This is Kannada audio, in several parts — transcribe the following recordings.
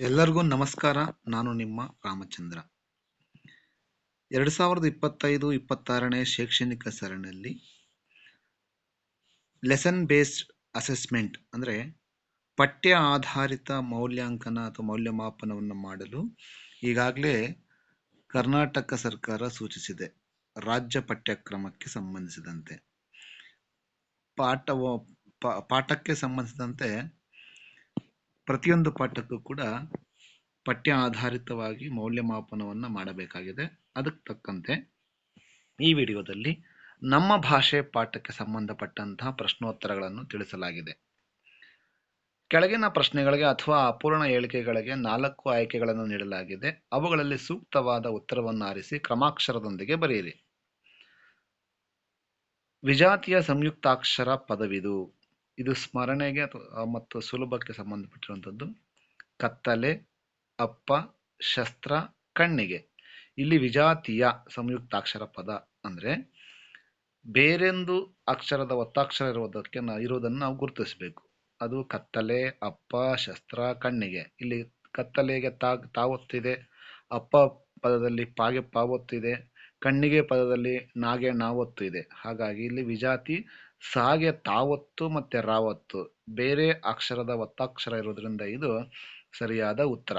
ಎಲ್ಲರಿಗೂ ನಮಸ್ಕಾರ. ನಾನು ನಿಮ್ಮ ರಾಮಚಂದ್ರ. ಎರಡು ಸಾವಿರದ ಇಪ್ಪತ್ತೈದು ಇಪ್ಪತ್ತಾರನೇ ಶೈಕ್ಷಣಿಕ ಸರಣಿಯಲ್ಲಿ ಲೆಸನ್ ಬೇಸ್ಡ್ ಅಸೆಸ್ಮೆಂಟ್ ಅಂದರೆ ಪಠ್ಯ ಆಧಾರಿತ ಮೌಲ್ಯಾಂಕನ ಅಥವಾ ಮೌಲ್ಯಮಾಪನವನ್ನು ಮಾಡಲು ಈಗಾಗಲೇ ಕರ್ನಾಟಕ ಸರ್ಕಾರ ಸೂಚಿಸಿದೆ. ರಾಜ್ಯ ಪಠ್ಯಕ್ರಮಕ್ಕೆ ಸಂಬಂಧಿಸಿದಂತೆ. ಪಾಠ ಪಾಠಕ್ಕೆ ಸಂಬಂಧಿಸಿದಂತೆ ಪ್ರತಿಯೊಂದು ಪಾಠಕ್ಕೂ ಕೂಡ ಪಠ್ಯ ಆಧಾರಿತವಾಗಿ ಮೌಲ್ಯಮಾಪನವನ್ನು ಮಾಡಬೇಕಾಗಿದೆ. ಅದಕ್ಕೆ ತಕ್ಕಂತೆ ಈ ವಿಡಿಯೋದಲ್ಲಿ ನಮ್ಮ ಭಾಷೆ ಪಾಠಕ್ಕೆ ಸಂಬಂಧಪಟ್ಟಂತಹ ಪ್ರಶ್ನೋತ್ತರಗಳನ್ನು ತಿಳಿಸಲಾಗಿದೆ. ಕೆಳಗಿನ ಪ್ರಶ್ನೆಗಳಿಗೆ ಅಥವಾ ಅಪೂರ್ಣ ಹೇಳಿಕೆಗಳಿಗೆ ನಾಲ್ಕು ಆಯ್ಕೆಗಳನ್ನು ನೀಡಲಾಗಿದೆ. ಅವುಗಳಲ್ಲಿ ಸೂಕ್ತವಾದ ಉತ್ತರವನ್ನು ಆರಿಸಿ ಕ್ರಮಾಕ್ಷರದೊಂದಿಗೆ ಬರೆಯಿರಿ. ವಿಜಾತಿಯ ಸಂಯುಕ್ತಾಕ್ಷರ ಪದವಿದು. ಇದು ಸ್ಮರಣೆಗೆ ಅಥವಾ ಮತ್ತು ಸುಲಭಕ್ಕೆ ಸಂಬಂಧಪಟ್ಟಿರುವಂಥದ್ದು. ಕತ್ತಲೆ, ಅಪ್ಪ, ಶಸ್ತ್ರ, ಕಣ್ಣಿಗೆ. ಇಲ್ಲಿ ವಿಜಾತಿಯ ಸಂಯುಕ್ತಾಕ್ಷರ ಪದ ಅಂದರೆ, ಬೇರೆಂದು ಅಕ್ಷರದ ಒತ್ತಾಕ್ಷರ ಇರುವುದಕ್ಕೆ ನಾ, ಇರುವುದನ್ನು ನಾವು ಗುರುತಿಸಬೇಕು. ಅದು ಕತ್ತಲೆ, ಅಪ್ಪ, ಶಸ್ತ್ರ, ಕಣ್ಣಿಗೆ. ಇಲ್ಲಿ ಕತ್ತಲೆಗೆ ತಾ, ತಾವೊತ್ತಿದೆ, ಅಪ್ಪ ಪದದಲ್ಲಿ ಪಾಗೆ ಪಾವೊತ್ತಿದೆ, ಕಣ್ಣಿಗೆ ಪದದಲ್ಲಿ ನಾಗೆ ನಾವೊತ್ತು ಇದೆ ಹಾಗಾಗಿ ಇಲ್ಲಿ ವಿಜಾತಿ ಸಾಗೆ ತಾವತ್ತು ಮತ್ತೆ ರಾವತ್ತು. ಬೇರೆ ಅಕ್ಷರದ ಒತ್ತಾಕ್ಷರ ಇರೋದ್ರಿಂದ ಇದು ಸರಿಯಾದ ಉತ್ತರ.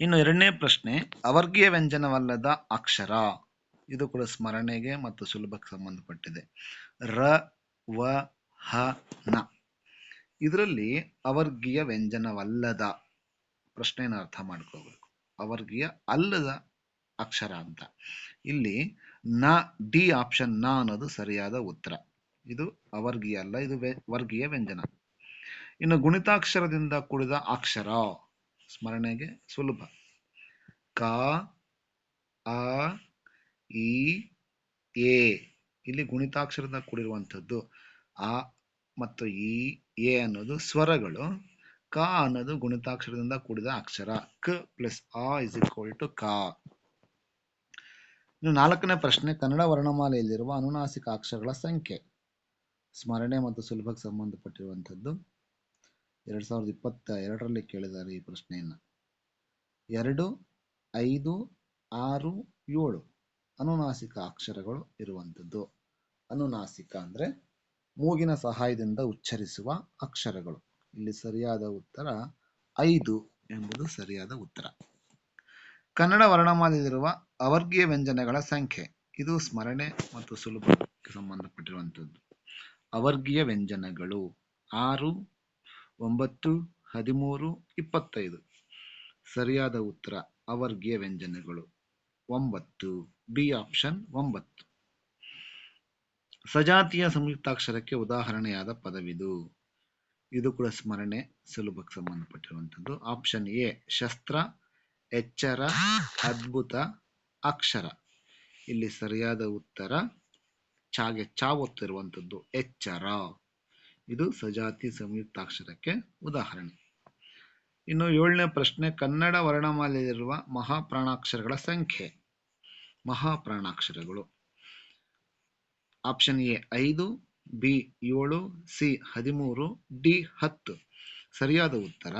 ಇನ್ನು ಎರಡನೇ ಪ್ರಶ್ನೆ, ಅವರ್ಗೀಯ ವ್ಯಂಜನವಲ್ಲದ ಅಕ್ಷರ. ಇದು ಕೂಡ ಸ್ಮರಣೆಗೆ ಮತ್ತು ಸುಲಭಕ್ಕೆ ಸಂಬಂಧಪಟ್ಟಿದೆ. ರ, ವ, ಹ, ನ. ಇದರಲ್ಲಿ ಅವರ್ಗೀಯ ವ್ಯಂಜನವಲ್ಲದ ಪ್ರಶ್ನೆಯನ್ನು ಅರ್ಥ ಮಾಡ್ಕೋಬೇಕು ಅವರ್ಗೀಯ ಅಲ್ಲದ ಅಕ್ಷರ ಅಂತ. ಇಲ್ಲಿ ನ, ಡಿ ಆಪ್ಷನ್ನ ಅನ್ನೋದು ಸರಿಯಾದ ಉತ್ತರ. ಇದು ಅವರ್ಗೀಯ ಅಲ್ಲ, ಇದು ವರ್ಗೀಯ ವ್ಯಂಜನ. ಇನ್ನು ಗುಣಿತಾಕ್ಷರದಿಂದ ಕೂಡಿದ ಅಕ್ಷರ, ಸ್ಮರಣೆಗೆ ಸುಲಭ. ಕ, ಅ, ಇ, ಎ. ಇಲ್ಲಿ ಗುಣಿತಾಕ್ಷರದಿಂದ ಕೂಡಿರುವಂಥದ್ದು ಆ ಮತ್ತು ಇ, ಎ ಅನ್ನೋದು ಸ್ವರಗಳು. ಕ ಅನ್ನೋದು ಗುಣಿತಾಕ್ಷರದಿಂದ ಕೂಡಿದ ಅಕ್ಷರ. ಕ ಪ್ಲಸ್ ಆ ಇಸ್ ಈಕ್ವಲ್ ಟು ಕ. ಇನ್ನು ನಾಲ್ಕನೇ ಪ್ರಶ್ನೆ, ಕನ್ನಡ ವರ್ಣಮಾಲೆಯಲ್ಲಿರುವ ಅನುನಾಸಿಕ ಅಕ್ಷರಗಳ ಸಂಖ್ಯೆ. ಸ್ಮರಣೆ ಮತ್ತು ಸುಲಭಕ್ಕೆ ಸಂಬಂಧಪಟ್ಟಿರುವಂಥದ್ದು. ಎರಡು ಸಾವಿರದ ಇಪ್ಪತ್ತ ಎರಡರಲ್ಲಿ ಕೇಳಿದ್ದಾರೆ ಈ ಪ್ರಶ್ನೆಯನ್ನು. ಎರಡು, ಐದು, ಆರು, ಏಳು ಅನುನಾಸಿಕ ಅಕ್ಷರಗಳು ಇರುವಂಥದ್ದು. ಅನುನಾಸಿಕ ಅಂದರೆ ಮೂಗಿನ ಸಹಾಯದಿಂದ ಉಚ್ಚರಿಸುವ ಅಕ್ಷರಗಳು. ಇಲ್ಲಿ ಸರಿಯಾದ ಉತ್ತರ ಐದು ಎಂಬುದು ಸರಿಯಾದ ಉತ್ತರ. ಕನ್ನಡ ವರ್ಣಮಾಲೆಯಲ್ಲಿರುವ ಅವರ್ಗೀಯ ವ್ಯಂಜನಗಳ ಸಂಖ್ಯೆ. ಇದು ಸ್ಮರಣೆ ಮತ್ತು ಸುಲಭಕ್ಕೆ ಸಂಬಂಧಪಟ್ಟಿರುವಂಥದ್ದು. ಅವರ್ಗೀಯ ವ್ಯಂಜನಗಳು ಆರು, ಒಂಬತ್ತು, ಹದಿಮೂರು, ಇಪ್ಪತ್ತೈದು. ಸರಿಯಾದ ಉತ್ತರ, ಅವರ್ಗೀಯ ವ್ಯಂಜನಗಳು ಒಂಬತ್ತು, ಬಿ ಆಪ್ಷನ್ ಒಂಬತ್ತು. ಸಜಾತಿಯ ಸಂಯುಕ್ತಾಕ್ಷರಕ್ಕೆ ಉದಾಹರಣೆಯಾದ ಪದವಿದು. ಇದು ಕೂಡ ಸ್ಮರಣೆ, ಸುಲಭಕ್ಕೆ ಸಂಬಂಧಪಟ್ಟಿರುವಂಥದ್ದು. ಆಪ್ಷನ್ ಎ, ಶಸ್ತ್ರ, ಎಚ್ಚರ, ಅದ್ಭುತ ಅಕ್ಷರ. ಇಲ್ಲಿ ಸರಿಯಾದ ಉತ್ತರ ಚಾಗೆ ಚಾವೊತ್ತಿರುವಂಥದ್ದು ಎಚ್ಚರ. ಇದು ಸಜಾತಿ ಸಂಯುಕ್ತಾಕ್ಷರಕ್ಕೆ ಉದಾಹರಣೆ. ಇನ್ನು ಏಳನೇ ಪ್ರಶ್ನೆ, ಕನ್ನಡ ವರ್ಣಮಾಲೆಯಲ್ಲಿರುವ ಮಹಾಪ್ರಾಣಾಕ್ಷರಗಳ ಸಂಖ್ಯೆ. ಮಹಾಪ್ರಾಣಾಕ್ಷರಗಳು. ಆಪ್ಷನ್ ಎ ಐದು, ಬಿ ಏಳು, ಸಿ ಹದಿಮೂರು, ಡಿ ಹತ್ತು. ಸರಿಯಾದ ಉತ್ತರ,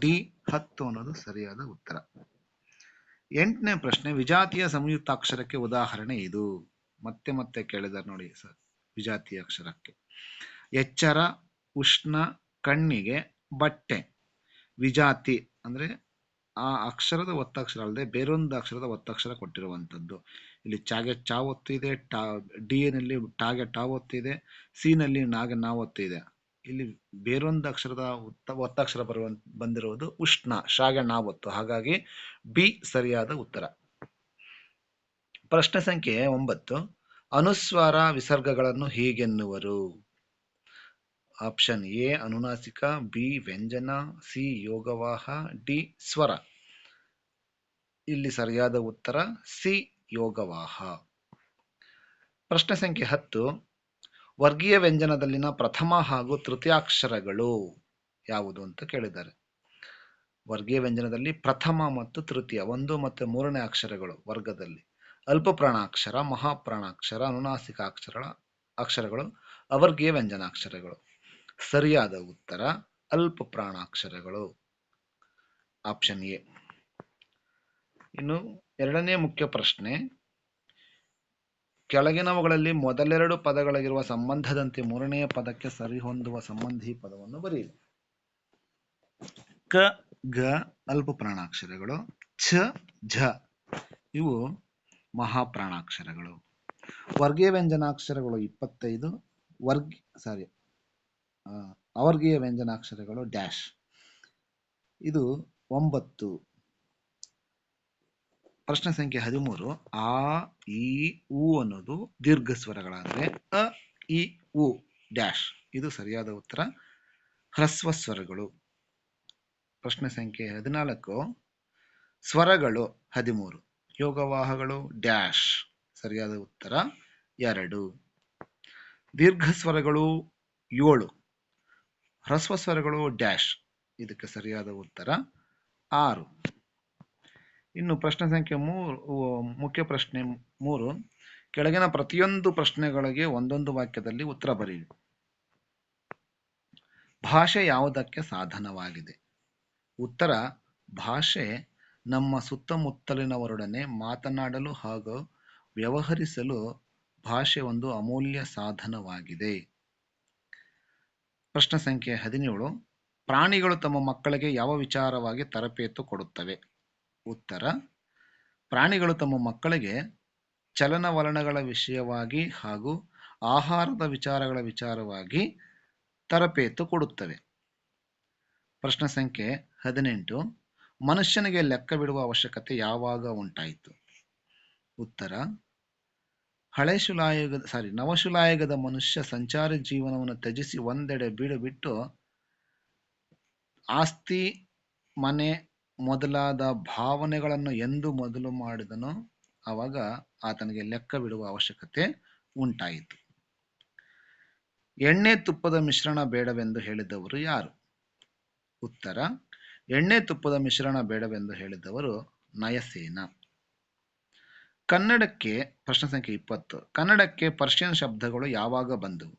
ಡಿ ಹತ್ತು ಅನ್ನೋದು ಸರಿಯಾದ ಉತ್ತರ. ಎಂಟನೇ ಪ್ರಶ್ನೆ, ವಿಜಾತಿಯ ಸಂಯುಕ್ತಾಕ್ಷರಕ್ಕೆ ಉದಾಹರಣೆ ಇದು. ಮತ್ತೆ ಮತ್ತೆ ಕೇಳಿದ್ದಾರೆ ನೋಡಿ ಸರ್, ವಿಜಾತಿಯ ಅಕ್ಷರಕ್ಕೆ. ಎಚ್ಚರ, ಉಷ್ಣ, ಕಣ್ಣಿಗೆ ಬಟ್ಟೆ. ವಿಜಾತಿ ಅಂದರೆ ಆ ಅಕ್ಷರದ ಒತ್ತಕ್ಷರ ಅಲ್ಲದೆ ಬೇರೊಂದು ಅಕ್ಷರದ ಒತ್ತಕ್ಷರ ಕೊಟ್ಟಿರುವಂಥದ್ದು. ಇಲ್ಲಿ ಚಾಗೆ ಚಾ ಒತ್ತು ಇದೆ ಟಾ, ಡಿ ನಲ್ಲಿ ಟಾಗೆ ಟಾ ಒತ್ತಿದೆ ಸಿ ನಲ್ಲಿ ನಾಗೆ ನಾ ಒತ್ತಿದೆ ಇಲ್ಲಿ ಬೇರೊಂದು ಅಕ್ಷರದ ಉತ್ತ ಒತ್ತಕ್ಷರ ಬರುವ, ಬಂದಿರುವುದು ಉಷ್ಣ, ಶಾಗೆ, ನಾವತ್ತು. ಹಾಗಾಗಿ ಬಿ ಸರಿಯಾದ ಉತ್ತರ. ಪ್ರಶ್ನೆ ಸಂಖ್ಯೆ ಒಂಬತ್ತು. ಅನುಸ್ವಾರ ವಿಸರ್ಗಗಳನ್ನು ಹೀಗೆನ್ನುವರು? ಆಪ್ಷನ್ ಎ, ಅನುನಾಸಿಕ, ಬಿ, ವ್ಯಂಜನ, ಸಿ, ಯೋಗವಾಹ, ಡಿ, ಸ್ವರ. ಇಲ್ಲಿ ಸರಿಯಾದ ಉತ್ತರ, ಸಿ, ಯೋಗವಾಹ. ಪ್ರಶ್ನೆ ಸಂಖ್ಯೆ ಹತ್ತು. ವರ್ಗೀಯ ವ್ಯಂಜನದಲ್ಲಿನ ಪ್ರಥಮ ಹಾಗೂ ತೃತೀಯಾಕ್ಷರಗಳು ಯಾವುದು ಅಂತ ಕೇಳಿದ್ದಾರೆ. ವರ್ಗೀಯ ವ್ಯಂಜನದಲ್ಲಿ ಪ್ರಥಮ ಮತ್ತು ತೃತೀಯ, ಒಂದು ಮತ್ತು ಮೂರನೇ ಅಕ್ಷರಗಳು ವರ್ಗದಲ್ಲಿ. ಅಲ್ಪ ಪ್ರಾಣಾಕ್ಷರ ಮಹಾಪ್ರಾಣಾಕ್ಷರ ಅನುನಾಸಿಕ ಅಕ್ಷರ ಅಕ್ಷರಗಳು, ಅವರ್ಗೀಯ ವ್ಯಂಜನಾಕ್ಷರಗಳು. ಸರಿಯಾದ ಉತ್ತರ ಅಲ್ಪ ಪ್ರಾಣಾಕ್ಷರಗಳು ಆಪ್ಷನ್ ಎ. ಇನ್ನು ಎರಡನೇ ಮುಖ್ಯ ಪ್ರಶ್ನೆ ಕೆಳಗಿನವುಗಳಲ್ಲಿ ಮೊದಲೆರಡು ಪದಗಳಿಗಿರುವ ಸಂಬಂಧದಂತೆ ಮೂರನೆಯ ಪದಕ್ಕೆ ಸರಿಹೊಂದುವ ಸಂಬಂಧಿ ಪದವನ್ನು ಬರೆಯಿರಿ. ಕ ಗ ಅಲ್ಪ ಪ್ರಾಣಾಕ್ಷರಗಳು. ಛ, ಝ, ಇವು ಮಹಾಪ್ರಾಣಾಕ್ಷರಗಳು. ವರ್ಗೀಯ ವ್ಯಂಜನಾಕ್ಷರಗಳು ಇಪ್ಪತ್ತೈದು. ವರ್ಗ ಸಾರಿ ಅವರ್ಗೀಯ ವ್ಯಂಜನಾಕ್ಷರಗಳು ಡ್ಯಾಶ್. ಇದು ಒಂಬತ್ತು. ಪ್ರಶ್ನೆ ಸಂಖ್ಯೆ ಹದಿಮೂರು, ಆ ಇ ಉ ಅನ್ನೋದು ದೀರ್ಘ ಸ್ವರಗಳಾದರೆ ಅ, ಇ, ಉ ಡ್ಯಾಶ್. ಇದು ಸರಿಯಾದ ಉತ್ತರ. ಹ್ರಸ್ವ ಸ್ವರಗಳು. ಪ್ರಶ್ನೆ ಸಂಖ್ಯೆ ಹದಿನಾಲ್ಕು, ಸ್ವರಗಳು ಹದಿಮೂರು. ಯೋಗವಾಹಗಳು ಡ್ಯಾಶ್. ಸರಿಯಾದ ಉತ್ತರ ಎರಡು. ದೀರ್ಘ ಸ್ವರಗಳು ಏಳು. ಹ್ರಸ್ವ ಸ್ವರಗಳು ಡ್ಯಾಶ್. ಇದಕ್ಕೆ ಸರಿಯಾದ ಉತ್ತರ ಆರು. ಇನ್ನು ಪ್ರಶ್ನೆ ಸಂಖ್ಯೆ ಮೂರು ಮುಖ್ಯ ಪ್ರಶ್ನೆ ಮೂರು. ಕೆಳಗಿನ ಪ್ರತಿಯೊಂದು ಪ್ರಶ್ನೆಗಳಿಗೆ ಒಂದೊಂದು ವಾಕ್ಯದಲ್ಲಿ ಉತ್ತರ ಬರೆಯಿರಿ. ಭಾಷೆ ಯಾವುದಕ್ಕೆ ಸಾಧನವಾಗಿದೆ? ಉತ್ತರ, ಭಾಷೆ ನಮ್ಮ ಸುತ್ತಮುತ್ತಲಿನವರೊಡನೆ ಮಾತನಾಡಲು ಹಾಗೂ ವ್ಯವಹರಿಸಲು ಭಾಷೆ ಒಂದು ಅಮೂಲ್ಯ ಸಾಧನವಾಗಿದೆ. ಪ್ರಶ್ನೆ ಸಂಖ್ಯೆ ಹದಿನೇಳು. ಪ್ರಾಣಿಗಳು ತಮ್ಮ ಮಕ್ಕಳಿಗೆ ಯಾವ ವಿಚಾರವಾಗಿ ತರಬೇತು ಕೊಡುತ್ತವೆ? ಉತ್ತರ, ಪ್ರಾಣಿಗಳು ತಮ್ಮ ಮಕ್ಕಳಿಗೆ ಚಲನವಲನಗಳ ವಿಷಯವಾಗಿ ಹಾಗೂ ಆಹಾರದ ವಿಚಾರಗಳ ವಿಚಾರವಾಗಿ ತರಬೇತು ಕೊಡುತ್ತವೆ. ಪ್ರಶ್ನೆ ಸಂಖ್ಯೆ ಹದಿನೆಂಟು, ಮನುಷ್ಯನಿಗೆ ಲೆಕ್ಕ ಬಿಡುವ ಅವಶ್ಯಕತೆ ಯಾವಾಗ ಉಂಟಾಯಿತು? ಉತ್ತರ, ಹಳೆ ಶಿಲಾಯುಗದ ಸಾರಿ ನವಶಿಲಾಯುಗದ ಮನುಷ್ಯ ಸಂಚಾರಿ ಜೀವನವನ್ನು ತ್ಯಜಿಸಿ ಒಂದೆಡೆ ಬೀಡು ಬಿಟ್ಟು ಆಸ್ತಿ, ಮನೆ ಮೊದಲಾದ ಭಾವನೆಗಳನ್ನು ಎಂದು ಮೊದಲು ಮಾಡಿದನೋ ಆವಾಗ ಆತನಿಗೆ ಲೆಕ್ಕ ಬಿಡುವ ಅವಶ್ಯಕತೆ ಉಂಟಾಯಿತು. ಎಣ್ಣೆ ತುಪ್ಪದ ಮಿಶ್ರಣ ಬೇಡವೆಂದು ಹೇಳಿದವರು ಯಾರು? ಉತ್ತರ, ಎಣ್ಣೆ ತುಪ್ಪದ ಮಿಶ್ರಣ ಬೇಡವೆಂದು ಹೇಳಿದವರು ನಯಸೇನ. ಕನ್ನಡಕ್ಕೆ ಪ್ರಶ್ನೆ ಸಂಖ್ಯೆ ಇಪ್ಪತ್ತು, ಕನ್ನಡಕ್ಕೆ ಪರ್ಷಿಯನ್ ಶಬ್ದಗಳು ಯಾವಾಗ ಬಂದವು?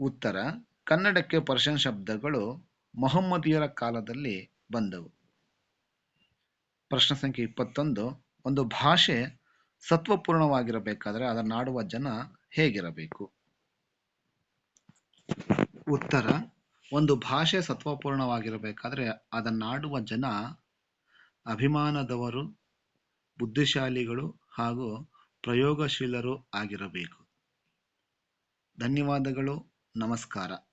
ಉತ್ತರ, ಕನ್ನಡಕ್ಕೆ ಪರ್ಷಿಯನ್ ಶಬ್ದಗಳು ಮೊಹಮ್ಮದಿಯರ ಕಾಲದಲ್ಲಿ ಬಂದವು. ಪ್ರಶ್ನೆ ಸಂಖ್ಯೆ ಇಪ್ಪತ್ತೊಂದು, ಒಂದು ಭಾಷೆ ಸತ್ವಪೂರ್ಣವಾಗಿರಬೇಕಾದರೆ ಅದನ್ನಾಡುವ ಜನ ಹೇಗಿರಬೇಕು? ಉತ್ತರ, ಒಂದು ಭಾಷೆ ಸತ್ವಪೂರ್ಣವಾಗಿರಬೇಕಾದರೆ ಅದನ್ನಾಡುವ ಜನ ಅಭಿಮಾನದವರು, ಬುದ್ಧಿಶಾಲಿಗಳು ಹಾಗೂ ಪ್ರಯೋಗಶೀಲರು ಆಗಿರಬೇಕು. ಧನ್ಯವಾದಗಳು, ನಮಸ್ಕಾರ.